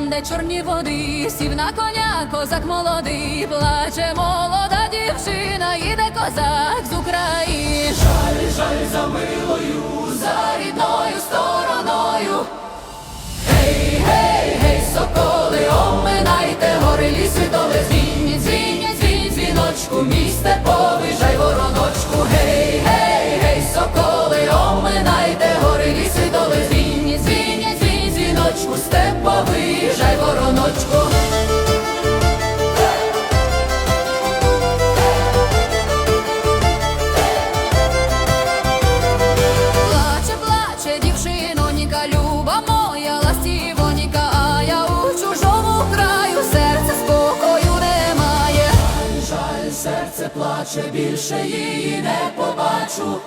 омиває чорні води, сів на коня, козак молодий, плаче молода дівчина, іде козак з України. Жаль, жаль за милою, за рідною стороною. Гей, гей, гей, соколи, оминайте гори, ліси, доли, дзвінь, дзвінь, дзвінь, дзвіночку, мій степовий, плаче, більше її не побачу.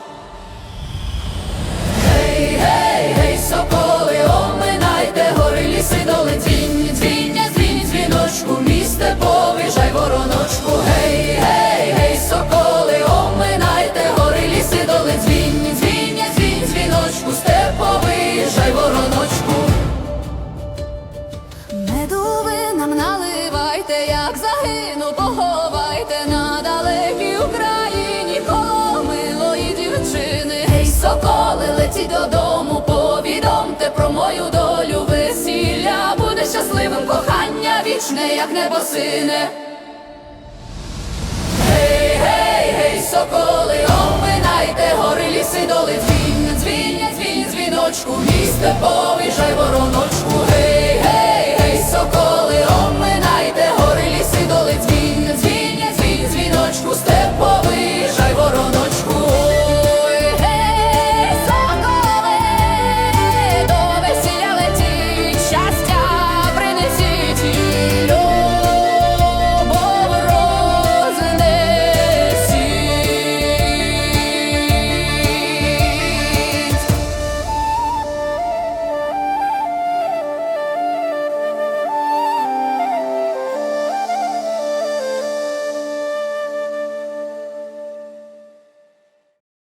Гей, гей, гей, соколи, оминайте гори, ліси, доли, дзвінь, дзвінь, дзвінь, дзвіночку, місте повіжай вороночку, гей, гей, гей, соколи, оминайте гори, ліси, доли, дзвінь, дзвінь, дзвінь, дзвіночку, степовий, жай вороночку. Меду ви нам наливайте, як загину, соколи, додому, повідомте про мою долю весілля. Буде щасливим кохання вічне, як небо сине. Гей, гей, гей, соколи, оминайте гори, ліси, доли, дзвінь, дзвінь, дзвінь, дзвіночку, місте повіжай вороночку.